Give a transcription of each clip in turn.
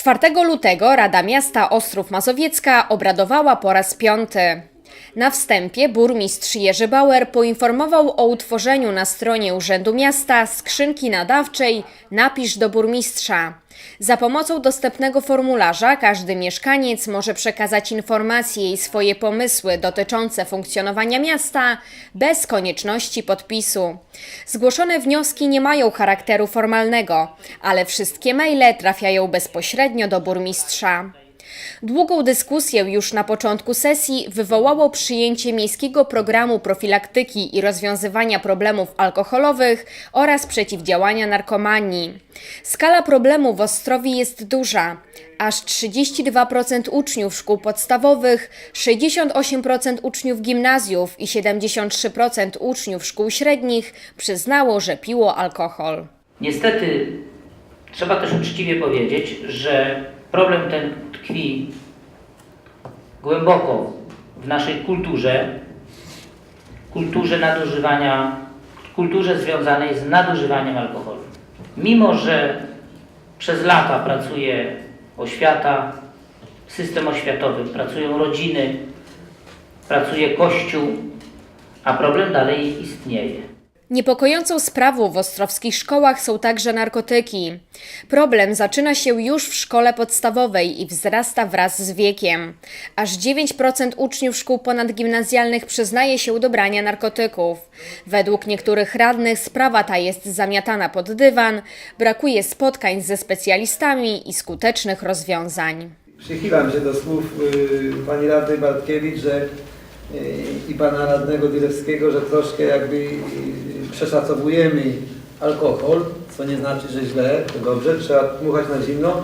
4 lutego Rada Miasta Ostrów Mazowiecka obradowała po raz piąty. Na wstępie burmistrz Jerzy Bauer poinformował o utworzeniu na stronie Urzędu Miasta skrzynki nadawczej Napisz do burmistrza. Za pomocą dostępnego formularza każdy mieszkaniec może przekazać informacje i swoje pomysły dotyczące funkcjonowania miasta bez konieczności podpisu. Zgłoszone wnioski nie mają charakteru formalnego, ale wszystkie maile trafiają bezpośrednio do burmistrza. Długą dyskusję już na początku sesji wywołało przyjęcie miejskiego programu profilaktyki i rozwiązywania problemów alkoholowych oraz przeciwdziałania narkomanii. Skala problemu w Ostrowi jest duża. Aż 32% uczniów szkół podstawowych, 68% uczniów gimnazjów i 73% uczniów szkół średnich przyznało, że piło alkohol. Niestety trzeba też uczciwie powiedzieć, że problem ten tkwi głęboko w naszej kulturze, kulturze nadużywania, kulturze związanej z nadużywaniem alkoholu. Mimo, że przez lata pracuje oświata, system oświatowy, pracują rodziny, pracuje kościół, a problem dalej istnieje. Niepokojącą sprawą w ostrowskich szkołach są także narkotyki. Problem zaczyna się już w szkole podstawowej i wzrasta wraz z wiekiem. Aż 9% uczniów szkół ponadgimnazjalnych przyznaje się do brania narkotyków. Według niektórych radnych sprawa ta jest zamiatana pod dywan, brakuje spotkań ze specjalistami i skutecznych rozwiązań. Przychylam się do słów y, pani radnej Bartkiewicz, że y, i pana radnego Dilewskiego, że troszkę jakby y, przeszacowujemy alkohol, co nie znaczy, że źle, to dobrze, trzeba dmuchać na zimno,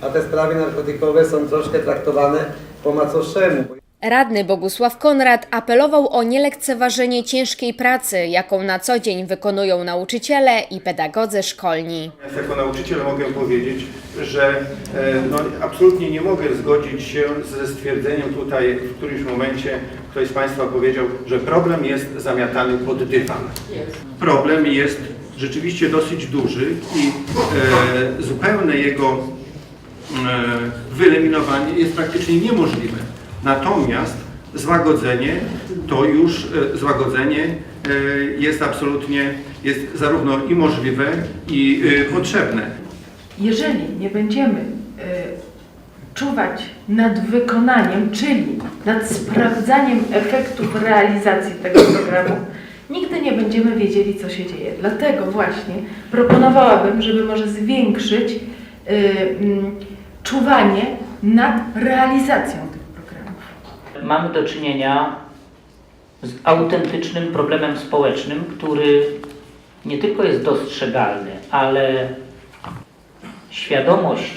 a te sprawy narkotykowe są troszkę traktowane po macoszemu. Radny Bogusław Konrad apelował o nielekceważenie ciężkiej pracy, jaką na co dzień wykonują nauczyciele i pedagodzy szkolni. Jako nauczyciel mogę powiedzieć, że e, no, absolutnie nie mogę zgodzić się ze stwierdzeniem tutaj w którymś momencie ktoś z Państwa powiedział, że problem jest zamiatany pod dywan. Problem jest rzeczywiście dosyć duży i e, zupełne jego e, wyeliminowanie jest praktycznie niemożliwe. Natomiast złagodzenie to już e, złagodzenie e, jest absolutnie jest zarówno i możliwe i e, potrzebne. jeżeli nie będziemy czuwać nad wykonaniem, czyli nad sprawdzaniem efektów realizacji tego programu, nigdy nie będziemy wiedzieli, co się dzieje. Dlatego właśnie proponowałabym, żeby może zwiększyć czuwanie nad realizacją. Mamy do czynienia z autentycznym problemem społecznym, który nie tylko jest dostrzegalny, ale świadomość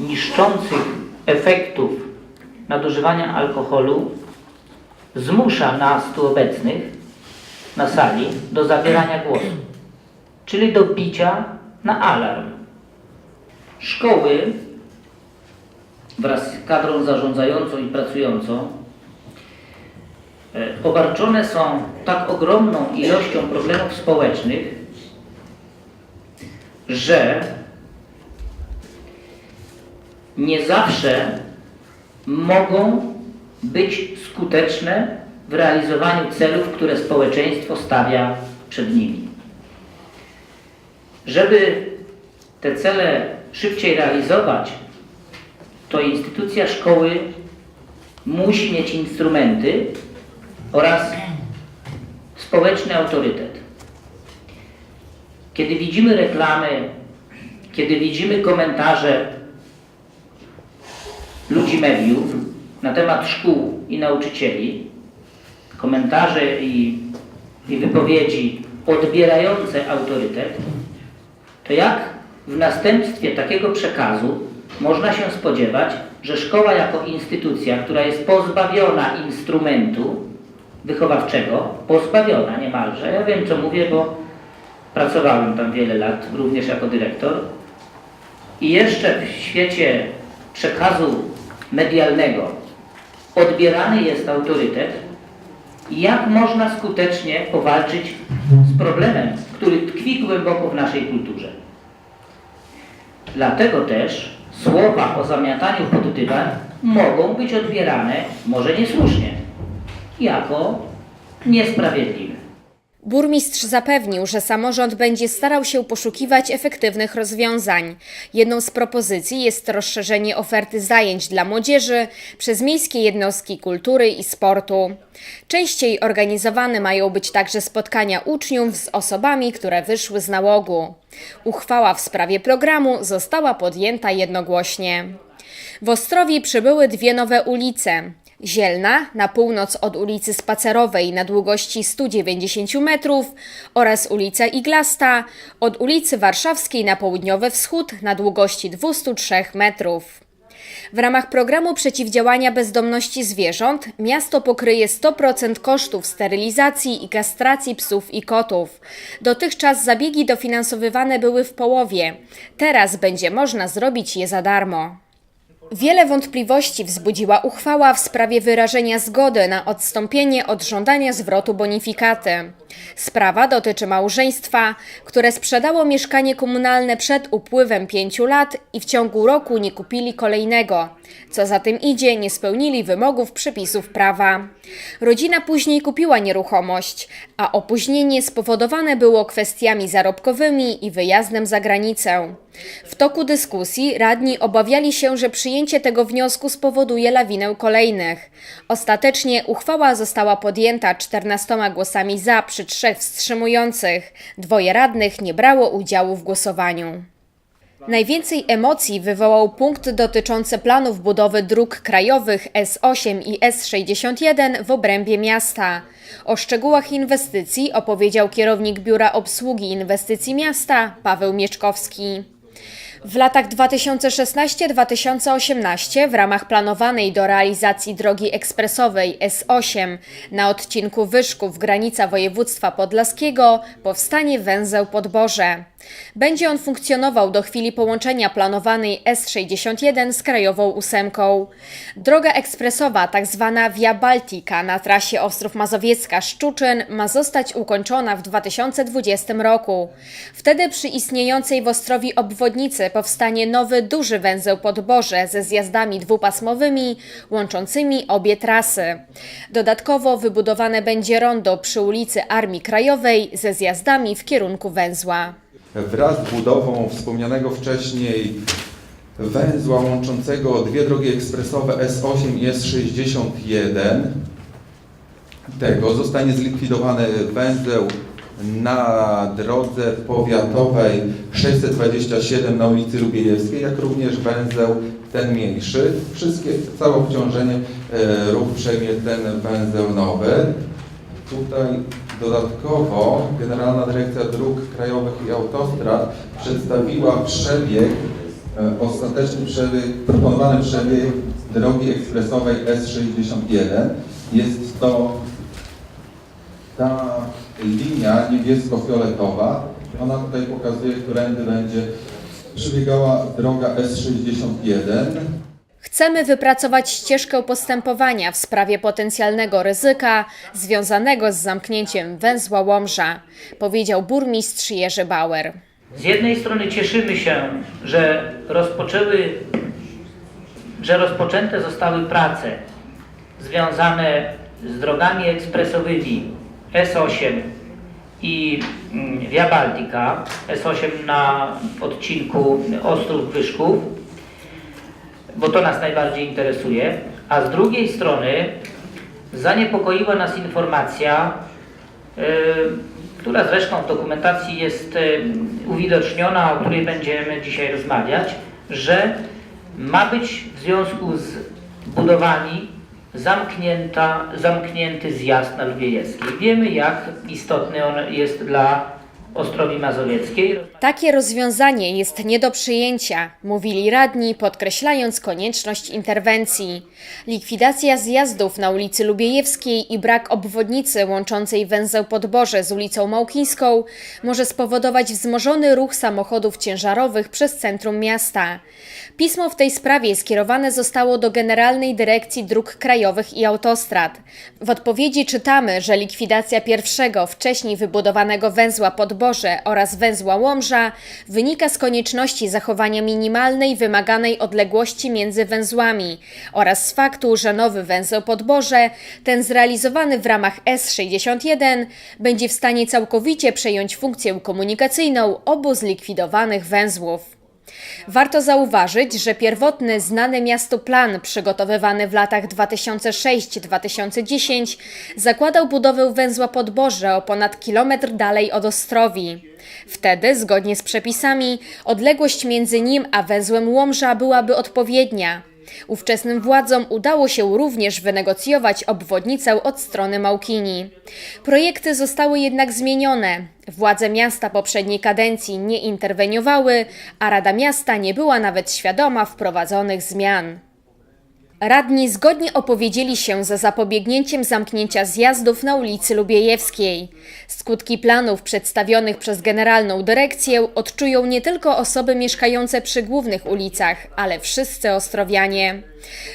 niszczących efektów nadużywania alkoholu zmusza nas tu obecnych na sali do zabierania głosu, czyli do bicia na alarm. Szkoły wraz z kadrą zarządzającą i pracującą e, obarczone są tak ogromną ilością problemów społecznych, że nie zawsze mogą być skuteczne w realizowaniu celów, które społeczeństwo stawia przed nimi. Żeby te cele szybciej realizować, to instytucja szkoły musi mieć instrumenty oraz społeczny autorytet. Kiedy widzimy reklamy, kiedy widzimy komentarze ludzi mediów na temat szkół i nauczycieli, komentarze i, i wypowiedzi odbierające autorytet, to jak w następstwie takiego przekazu można się spodziewać, że szkoła jako instytucja, która jest pozbawiona instrumentu wychowawczego, pozbawiona niemalże, ja wiem co mówię, bo pracowałem tam wiele lat, również jako dyrektor, i jeszcze w świecie przekazu medialnego odbierany jest autorytet, jak można skutecznie powalczyć z problemem, który tkwi głęboko w naszej kulturze. Dlatego też słowa o zamiataniu pod dywan mogą być odbierane, może niesłusznie, jako niesprawiedliwe. Burmistrz zapewnił, że samorząd będzie starał się poszukiwać efektywnych rozwiązań. Jedną z propozycji jest rozszerzenie oferty zajęć dla młodzieży przez miejskie jednostki kultury i sportu. Częściej organizowane mają być także spotkania uczniów z osobami, które wyszły z nałogu. Uchwała w sprawie programu została podjęta jednogłośnie. W Ostrowi przybyły dwie nowe ulice. Zielna na północ od ulicy Spacerowej na długości 190 metrów oraz ulica Iglasta od ulicy Warszawskiej na południowy wschód na długości 203 metrów. W ramach programu przeciwdziałania bezdomności zwierząt miasto pokryje 100% kosztów sterylizacji i kastracji psów i kotów. Dotychczas zabiegi dofinansowywane były w połowie. Teraz będzie można zrobić je za darmo. Wiele wątpliwości wzbudziła uchwała w sprawie wyrażenia zgody na odstąpienie od żądania zwrotu bonifikaty. Sprawa dotyczy małżeństwa, które sprzedało mieszkanie komunalne przed upływem pięciu lat i w ciągu roku nie kupili kolejnego. Co za tym idzie, nie spełnili wymogów przepisów prawa. Rodzina później kupiła nieruchomość, a opóźnienie spowodowane było kwestiami zarobkowymi i wyjazdem za granicę. W toku dyskusji radni obawiali się, że przyjęcie tego wniosku spowoduje lawinę kolejnych. Ostatecznie uchwała została podjęta 14 głosami za przy trzech wstrzymujących. Dwoje radnych nie brało udziału w głosowaniu. Najwięcej emocji wywołał punkt dotyczący planów budowy dróg krajowych S8 i S61 w obrębie miasta. O szczegółach inwestycji opowiedział kierownik Biura Obsługi Inwestycji Miasta Paweł Mieczkowski. W latach 2016-2018 w ramach planowanej do realizacji drogi ekspresowej S8 na odcinku Wyszków granica województwa podlaskiego powstanie węzeł Podborze. Będzie on funkcjonował do chwili połączenia planowanej S61 z krajową ósemką. Droga ekspresowa, tak zwana Via Baltica na trasie Ostrów Mazowiecka-Szczuczyn ma zostać ukończona w 2020 roku. Wtedy przy istniejącej w Ostrowi obwodnicy powstanie nowy duży węzeł Podborze ze zjazdami dwupasmowymi łączącymi obie trasy. Dodatkowo wybudowane będzie rondo przy ulicy Armii Krajowej ze zjazdami w kierunku węzła. wraz z budową wspomnianego wcześniej węzła łączącego dwie drogi ekspresowe S8 i S61 tego zostanie zlikwidowany węzeł na drodze powiatowej 627 na ulicy Lubiejewskiej, jak również węzeł ten mniejszy. Wszystkie, całe obciążenie e, ruch przejmie ten węzeł nowy. Tutaj dodatkowo Generalna Dyrekcja Dróg Krajowych i Autostrad przedstawiła przebieg, e, ostateczny przebieg, proponowany przebieg drogi ekspresowej S61. Jest to ta linia niebiesko-fioletowa. Ona tutaj pokazuje, którędy będzie przebiegała droga S61. Chcemy wypracować ścieżkę postępowania w sprawie potencjalnego ryzyka związanego z zamknięciem węzła Łomża, powiedział burmistrz Jerzy Bauer. Z jednej strony cieszymy się, że rozpoczęły, że rozpoczęte zostały prace związane z drogami ekspresowymi S8 i mm, Via Baltica, S8 na odcinku Ostrów Wyszków, bo to nas najbardziej interesuje, a z drugiej strony zaniepokoiła nas informacja, y, która zresztą w dokumentacji jest y, uwidoczniona, o której będziemy dzisiaj rozmawiać, że ma być w związku z budowami zamknięta, zamknięty zjazd na Lubiejewskiej. Wiemy, jak istotny on jest dla Ostrowi Mazowieckiej. Takie rozwiązanie jest nie do przyjęcia, mówili radni, podkreślając konieczność interwencji. Likwidacja zjazdów na ulicy Lubiejewskiej i brak obwodnicy łączącej węzeł Podborze z ulicą Małkińską może spowodować wzmożony ruch samochodów ciężarowych przez centrum miasta. Pismo w tej sprawie skierowane zostało do Generalnej Dyrekcji Dróg Krajowych i Autostrad. W odpowiedzi czytamy, że likwidacja pierwszego, wcześniej wybudowanego węzła Podborze Oraz węzła Łomża wynika z konieczności zachowania minimalnej wymaganej odległości między węzłami oraz z faktu, że nowy węzeł Podboże, ten zrealizowany w ramach S61, będzie w stanie całkowicie przejąć funkcję komunikacyjną obu zlikwidowanych węzłów. Warto zauważyć, że pierwotny znany miastu plan przygotowywany w latach 2006-2010 zakładał budowę węzła Podboże o ponad kilometr dalej od Ostrowi. Wtedy, zgodnie z przepisami, odległość między nim a węzłem Łomża byłaby odpowiednia. Ówczesnym władzom udało się również wynegocjować obwodnicę od strony Małkini. Projekty zostały jednak zmienione. Władze miasta poprzedniej kadencji nie interweniowały, a Rada Miasta nie była nawet świadoma wprowadzonych zmian. Radni zgodnie opowiedzieli się za zapobiegnięciem zamknięcia zjazdów na ulicy Lubiejewskiej. Skutki planów przedstawionych przez Generalną Dyrekcję odczują nie tylko osoby mieszkające przy głównych ulicach, ale wszyscy ostrowianie.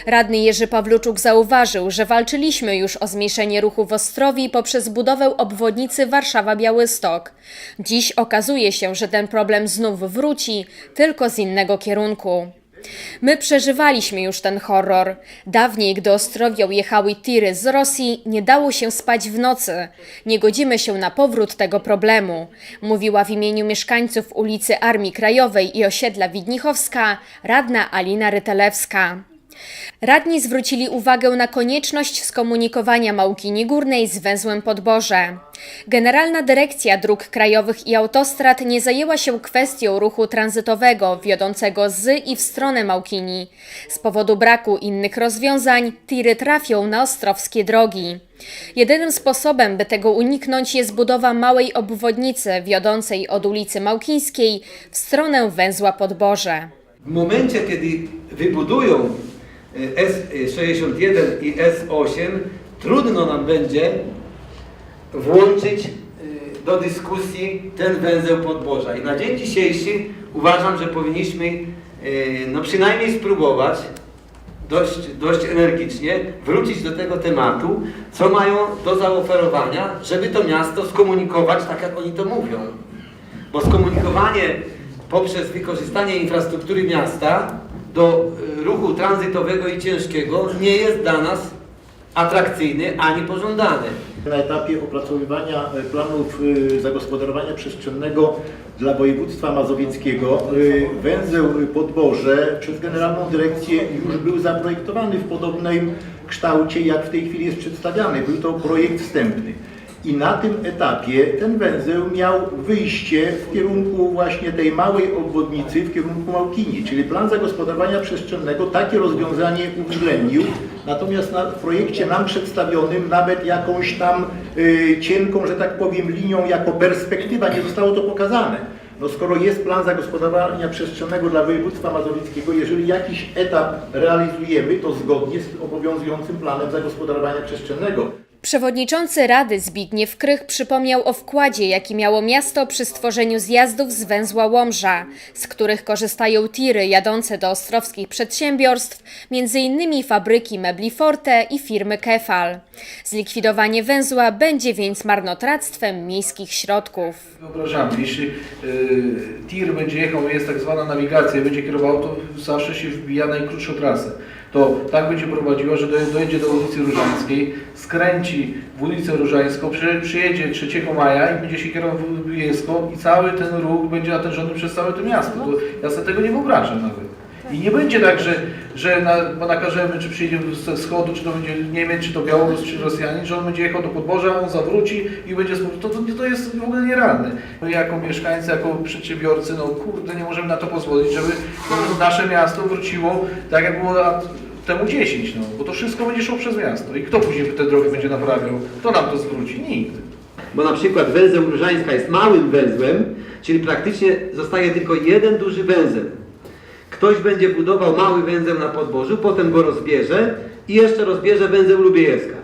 Radny Jerzy Pawluczuk zauważył, że walczyliśmy już o zmniejszenie ruchu w Ostrowi poprzez budowę obwodnicy Warszawa-Białystok. Dziś okazuje się, że ten problem znów wróci, tylko z innego kierunku. My przeżywaliśmy już ten horror. Dawniej, gdy Ostrowią jechały tiry z Rosji, nie dało się spać w nocy. Nie godzimy się na powrót tego problemu, mówiła w imieniu mieszkańców ulicy Armii Krajowej i osiedla Widnichowska radna Alina Rytelewska. Radni zwrócili uwagę na konieczność skomunikowania Małkini Górnej z węzłem Podboże. Generalna Dyrekcja Dróg Krajowych i Autostrad nie zajęła się kwestią ruchu tranzytowego wiodącego z i w stronę Małkini. Z powodu braku innych rozwiązań tiry trafią na ostrowskie drogi. Jedynym sposobem, by tego uniknąć, jest budowa małej obwodnicy wiodącej od ulicy Małkińskiej w stronę węzła Podboże. W momencie, kiedy wybudują S61 i S8, trudno nam będzie włączyć e, do dyskusji ten węzeł podboża. I na dzień dzisiejszy uważam, że powinniśmy e, no przynajmniej spróbować dość, dość energicznie wrócić do tego tematu, co mają do zaoferowania, żeby to miasto skomunikować tak, jak oni to mówią. Bo skomunikowanie poprzez wykorzystanie infrastruktury miasta do y, ruchu tranzytowego i ciężkiego nie jest dla nas atrakcyjny ani pożądany. Na etapie opracowywania e, planów e, zagospodarowania przestrzennego dla województwa mazowieckiego e, węzeł Podboże przez Generalną Dyrekcję już był zaprojektowany w podobnym kształcie, jak w tej chwili jest przedstawiany. Był to projekt wstępny. I na tym etapie ten węzeł miał wyjście w kierunku właśnie tej małej obwodnicy, w kierunku Małkini, czyli plan zagospodarowania przestrzennego takie rozwiązanie uwzględnił, natomiast na, w projekcie nam przedstawionym nawet jakąś tam y, cienką, że tak powiem, linią jako perspektywa nie zostało to pokazane. No skoro jest plan zagospodarowania przestrzennego dla województwa mazowieckiego, jeżeli jakiś etap realizujemy, to zgodnie z obowiązującym planem zagospodarowania przestrzennego. Przewodniczący Rady Zbigniew Krych przypomniał o wkładzie, jaki miało miasto przy stworzeniu zjazdów z węzła Łomża, z których korzystają tiry jadące do ostrowskich przedsiębiorstw, m.in. fabryki mebli Forte i firmy Kefal. Zlikwidowanie węzła będzie więc marnotrawstwem miejskich środków. Wyobrażamy, jeśli y, tir będzie jechał, jest tak zwana nawigacja, będzie kierował, to zawsze się wbija najkrótszą trasę. To tak będzie prowadziła, że doje- dojedzie do ulicy Różańskiej, skręci w ulicę Różańską, przy, przyjedzie 3 maja i będzie się kierował w Lubiejską i cały ten ruch będzie natężony przez całe to miasto. To ja sobie tego nie wyobrażam nawet. I nie będzie tak, że, że na, nakażemy, czy przyjdzie ze wschodu, czy to będzie Niemiec, czy to Białorus, czy Rosjanin, że on będzie jechał do Podborza, on zawróci i będzie... To, to, to jest w ogóle nierealne. My jako mieszkańcy, jako przedsiębiorcy, no kurde, nie możemy na to pozwolić, żeby nasze miasto wróciło tak, jak było lat temu 10, no. Bo to wszystko będzie szło przez miasto. I kto później te drogi będzie naprawiał? Kto nam to zwróci? Nikt. Bo na przykład węzeł Różańska jest małym węzłem, czyli praktycznie zostaje tylko jeden duży węzeł. Ktoś będzie budował mały węzeł na podbożu, potem go rozbierze i jeszcze rozbierze węzeł Lubiejewska.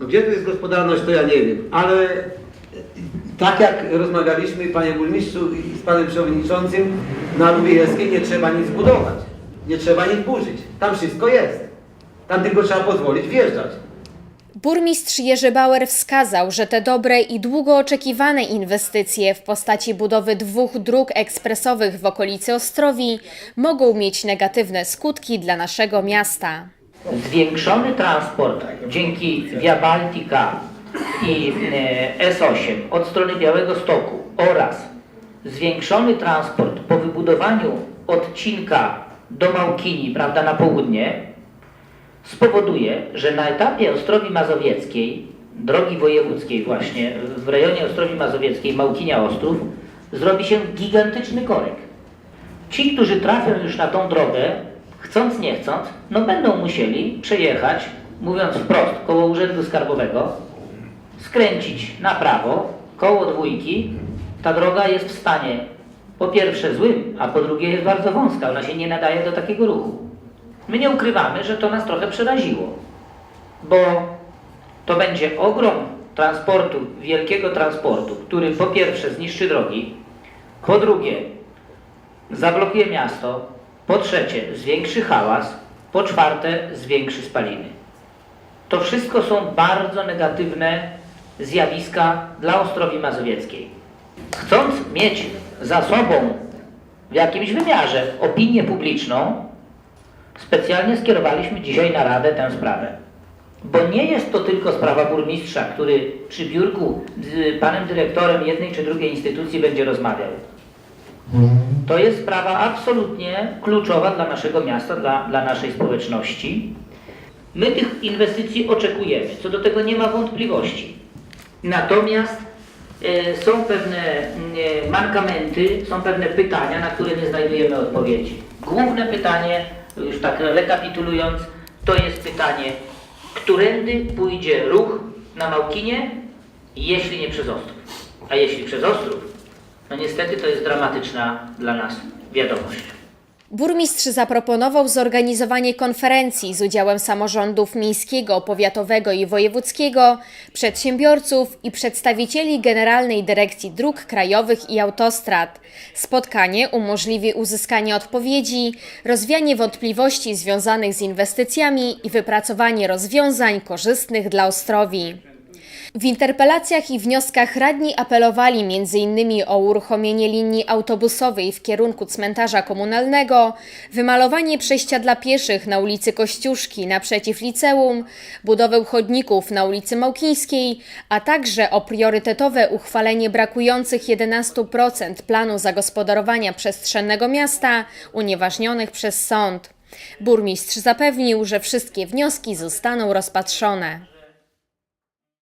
No gdzie tu jest gospodarność, to ja nie wiem, ale tak jak rozmawialiśmy, panie burmistrzu i z panem przewodniczącym, na Lubiejewskiej nie trzeba nic budować, nie trzeba nic burzyć. Tam wszystko jest. Tam tylko trzeba pozwolić wjeżdżać. Burmistrz Jerzy Bauer wskazał, że te dobre i długo oczekiwane inwestycje w postaci budowy dwóch dróg ekspresowych w okolicy Ostrowi mogą mieć negatywne skutki dla naszego miasta. Zwiększony transport dzięki Via Baltica i e, S8 od strony Białego Stoku oraz zwiększony transport po wybudowaniu odcinka do Małkini, prawda, na południe, spowoduje, że na etapie Ostrowi Mazowieckiej, drogi wojewódzkiej właśnie, w rejonie Ostrowi Mazowieckiej, Małkinia Ostrów, zrobi się gigantyczny korek. Ci, którzy trafią już na tą drogę, chcąc nie chcąc, no będą musieli przejechać, mówiąc wprost, koło Urzędu Skarbowego, skręcić na prawo, koło dwójki. Ta droga jest w stanie po pierwsze złym, a po drugie jest bardzo wąska, ona się nie nadaje do takiego ruchu. My nie ukrywamy, że to nas trochę przeraziło, bo to będzie ogrom transportu, wielkiego transportu, który po pierwsze zniszczy drogi, po drugie zablokuje miasto, po trzecie zwiększy hałas, po czwarte zwiększy spaliny. To wszystko są bardzo negatywne zjawiska dla Ostrowi Mazowieckiej. Chcąc mieć za sobą w jakimś wymiarze opinię publiczną, specjalnie skierowaliśmy dzisiaj na Radę tę sprawę. Bo nie jest to tylko sprawa burmistrza, który przy biurku z panem dyrektorem jednej czy drugiej instytucji będzie rozmawiał. To jest sprawa absolutnie kluczowa dla naszego miasta, dla, dla naszej społeczności. My tych inwestycji oczekujemy, co do tego nie ma wątpliwości. Natomiast e, są pewne e, mankamenty, są pewne pytania, na które nie znajdujemy odpowiedzi. Główne pytanie, już tak rekapitulując, to jest pytanie, którędy pójdzie ruch na Małkinie, jeśli nie przez Ostrów. A jeśli przez Ostrów, no niestety to jest dramatyczna dla nas wiadomość. Burmistrz zaproponował zorganizowanie konferencji z udziałem samorządów miejskiego, powiatowego i wojewódzkiego, przedsiębiorców i przedstawicieli Generalnej Dyrekcji Dróg Krajowych i Autostrad. Spotkanie umożliwi uzyskanie odpowiedzi, rozwianie wątpliwości związanych z inwestycjami i wypracowanie rozwiązań korzystnych dla Ostrowi. W interpelacjach i wnioskach radni apelowali m.in. o uruchomienie linii autobusowej w kierunku cmentarza komunalnego, wymalowanie przejścia dla pieszych na ulicy Kościuszki naprzeciw liceum, budowę chodników na ulicy Małkińskiej, a także o priorytetowe uchwalenie brakujących 11% planu zagospodarowania przestrzennego miasta unieważnionych przez sąd. Burmistrz zapewnił, że wszystkie wnioski zostaną rozpatrzone.